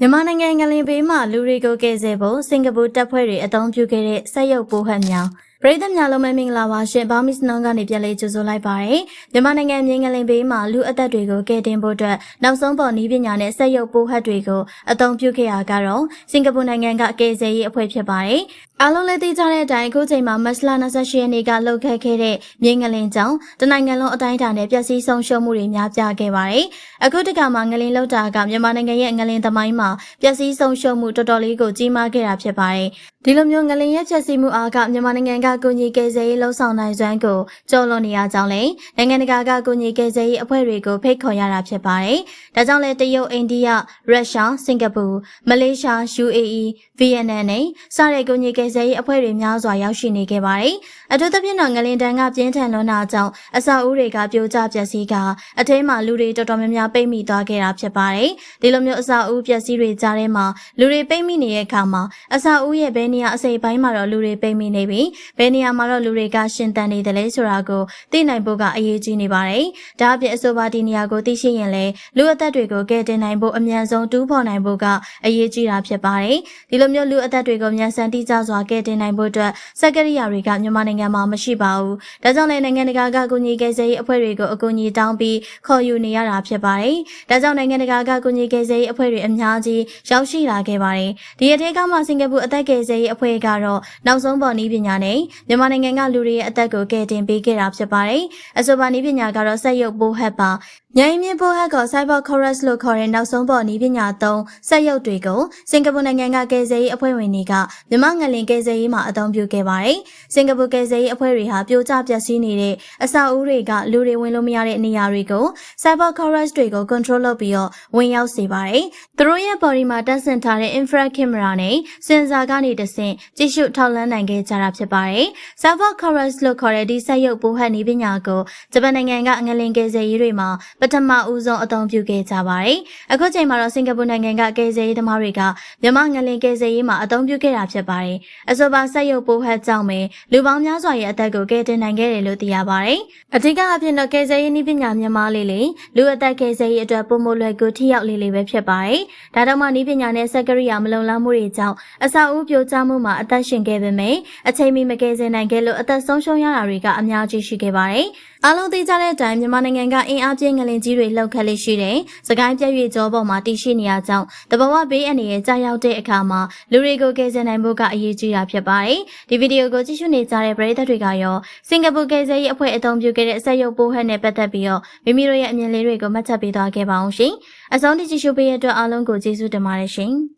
မြန်မာနိုင်ငံငလင်ဘေးမှာလူတွေကိုကယ်ဆယ်ဖို့စင်ကာပူတပ်ဖွဲ့တွေအသုံးပြုခဲ့တဲ့စက်ရုပ်ပိုးဟတ်မြောင်ပ ရိသတ်များလုံးပဲမင်္ဂလာပါရှင်ဘာမစ်နွန်ကနေပြန်လေးကြိုဆိုလိုက်ပါရယ်မြန်မာနိုင်ငံမြေငလင်ဘေးမှာလူအသက်တွေကိုကယ်တင်ဖို့အတွက်နောက်ဆုံးပေါ်နည်းပညာနဲ့စက်ရုပ်ပိုးဟတ်တွေကိုအသုံးပြုခဲ့ရကတော့စင်ကာပူနိုင်ငံကကယ်ဆယ်ရေးအဖွဲ့ဖြစ်ပါတယ်အားလုံးလည်းသိကြတဲ့အတိုင်းအခုချိန်မှာမတ်လ28ရက်နေ့ကလှုပ်ခတ်ခဲ့တဲ့မြေငလင်ကြောင့်တနိုင်ငံလုံးအတိုင်းအတာနဲ့ပျက်စီးဆုံးရှုံးမှုတွေများပြားခဲ့ပါတယ်အခုတခါမှာငလင်လောက်တာကမြန်မာနိုင်ငံရဲ့ငလင်သမိုင်းမှာပျက်စီးဆုံးရှုံးမှုတော်တော်လေးကိုကြီးမားခဲ့တာဖြစ်ပါတယ်။ ဒီလိုမျိုးငလင်ရဲ့ပျက်စီးမှုအားကမြန်မာနိုင်ငံကကုညီကယ်ဆယ်ရေးလှုံ့ဆော်နိုင်စွမ်းကိုကျော်လွန်နေရကြောင်းလည်းနိုင်ငံတကာကကုညီကယ်ဆယ်ရေးအဖွဲ့တွေကိုဖိတ်ခေါ်ရတာဖြစ်ပါတယ်။ဒါကြောင့်လည်းတရုတ်၊အိန္ဒိယ၊ရုရှား၊စင်ကာပူ၊မလေးရှား၊ UAE ၊ဗီယက်နမ်နဲ့စတဲ့ကုညီကယ်ဆယ်ရေးအဖွဲ့တွေများစွာရောက်ရှိနေခဲ့ပါတယ်။အထူးသဖြင့်တော့ငလင်တန်းကပြင်းထန်လွန်းတာကြောင့်အဆောက်အဦတွေကပြိုကျပျက်စီးကအထဲမှာလူတွေတော်တော်များများပိတ်မိသွားခဲ့တာဖြစ်ပါတယ်။ဒီလိုမျိုးအဆောက်အဦပျက်စီးတွေကြားထဲမှာလူတွေပိတ်မိနေတဲ့အခါမှာအဆောက်အဦရဲ့ဘယ်နေရာအစိပ်ပိုင်းမှာတော့လူတွေပိတ်မိနေပြီးဘယ်နေရာမှာတော့လူတွေကရှင်သန်နေတယ်လဲဆိုတာကိုသိနိုင်ဖို့ကအရေးကြီးနေပါတယ်။ဒါအပြင်အဆိုပါဒီနေရာကိုသိရှိရင်လည်းလူအသက်တွေကိုကယ်တင်နိုင်ဖို့အမြန်ဆုံးတူးဖော်နိုင်ဖို့ကအရေးကြီးတာဖြစ်ပါတယ်။ဒီလိုမျိုးလူအသက်တွေကိုမြန်ဆန်တိကျစွာကယ်တင်နိုင်ဖို့အတွက်စက်ကရိယာတွေကမြန်မာနိုင်ငံမှာမရှိပါဘူး။ဒါကြောင့်လည်းနိုင်ငံတကာကကူညီကယ်ဆယ်ရေးအဖွဲ့တွေကိုအကူအညီတောင်းပြီးခေါ်ယူနေရတာဖြစ်ပါတယ်။ဒါကြောင့်နိုင်ငံတကာကကူညီကယ်ဆယ်ရေးအဖွဲ့တွေအများကြီးရောက်ရှိလာခဲ့ပါတယ်။ဒီအထက်ကမှစင်ကာပူအသက်ကယ်ဆယ်ရေးအဖွဲ့ကတော့နောက်ဆုံးပေါ်နည်းပညာနဲ့မြန်မာနိုင်ငံကလူတွေရဲ့အသက်ကိုကယ်တင်ပေးခဲ့တာဖြစ်ပါတယ်။အဆိုပါနည်းပညာကတော့စက်ရုပ်ပိုးဟက်ပါညင်မြင့်ပိုးဟက်က Cyber Chorus လို့ခေါ်တဲ့နောက်ဆုံးပေါ်နည်းပညာသုံးစက်ရုပ်တွေကိုစင်ကာပူနိုင်ငံကကယ်ဆယ်ရေးအဖွဲ့ဝင်တွေကမြန်မာငလင်ကယ်ဆယ်ရေးမှာအသုံးပြုခဲ့ပါတယ်။စင်ကာပူကယ်ဆယ်ရေးအဖွဲ့တွေဟာပြိုကျပျက်စီးနေတဲ့အဆောက်အဦတွေကလူတွေဝင်လို့မရတဲ့နေရာတွေကို Cyber Chorus တွေကို control လုပ်ပြီးတော့ဝင်ရောက်စေပါတယ်။သူတို့ရဲ့ body မှာတပ်ဆင်ထားတဲ့ infrared camera နဲ့ sensor ကနေတဆင့်ကြည့်ရှုထောက်လှမ်းနိုင်ခဲ့ကြတာဖြစ်ပါတယ်။ Cyber Chorus လို့ခေါ်တဲ့ဒီစက်ရုပ်ပိုးဟက်နည်းပညာကိုဂျပန်နိုင်ငံကငလင်ကယ်ဆယ်ရေးတွေမှာပထမဦးဆုံးအသုံးပြုခဲ့ကြပါတယ်။အခုချိန်မှာတော့စင်ကာပူနိုင်ငံကကယ်ဆယ်ရေးသမားတွေကမြန်မာငလင်ကယ်ဆယ်ရေးမှာအသုံးပြုခဲ့တာဖြစ်ပါတယ်။အဆိုပါစက်ရုပ်ပိုးဟက်ကြောင့်ပဲလူပေါင်းများစွာရဲ့အသက်ကိုကယ်တင်နိုင်ခဲ့တယ်လို့သိရပါတယ်။အထူးအဖြစ်တော့ကယ်ဆယ်ရေးနည်းပညာမြန်မာလေးလေးလူအသက်ကယ်ဆယ်ရေးအတွက်ပုံမလွယ်ကူထိရောက်လေးလေးပဲဖြစ်ပါတယ်။ဒါတော့မှနည်းပညာနဲ့စက်ကရိယာမလုံလောက်မှုတွေကြောင့်အဆောက်အဦပြိုကျမှုမှာအသက်ရှင်ခဲ့ပေမယ့်အချိန်မီမကယ်ဆယ်နိုင်ခဲ့လို့အသက်ဆုံးရှုံးရတာတွေကအများကြီးရှိခဲ့ပါတယ်။အားလုံးသိကြတဲ့အတိုင်းမြန်မာနိုင်ငံကအင်အားပြင်းငလင်ကြီးတွေလှုပ်ခတ်လေးရှိတဲ့စကိုင်းပြည့်ရွေကျောပေါ်မှာတည်ရှိနေရကြောင်းတဘာဝဘေးအန္တရာယ်ကြာရောက်တဲ့အခါမှာလူတွေကိုကယ်ဆယ်နိုင်ဖို့ကအရေးကြီးတာဖြစ်ပါတယ်။ဒီဗီဒီယိုကိုကြည့်ရှုနေကြတဲ့ပရိသတ်တွေကရောစင်ကာပူကယ်ဆယ်ရေးအဖွဲ့အသုံးပြုခဲ့တဲ့ဆက်ရုပ်ပိုးဟက်နဲ့ပတ်သက်ပြီးတော့မိမိတို့ရဲ့အမြင်လေးတွေကိုမှတ်ချက်ပေးသွားခဲ့ပါအောင်ရှင်။အဆုံးထိကြည့်ရှုပေးတဲ့အတွက်အားလုံးကိုကျေးဇူးတင်ပါတယ်ရှင်။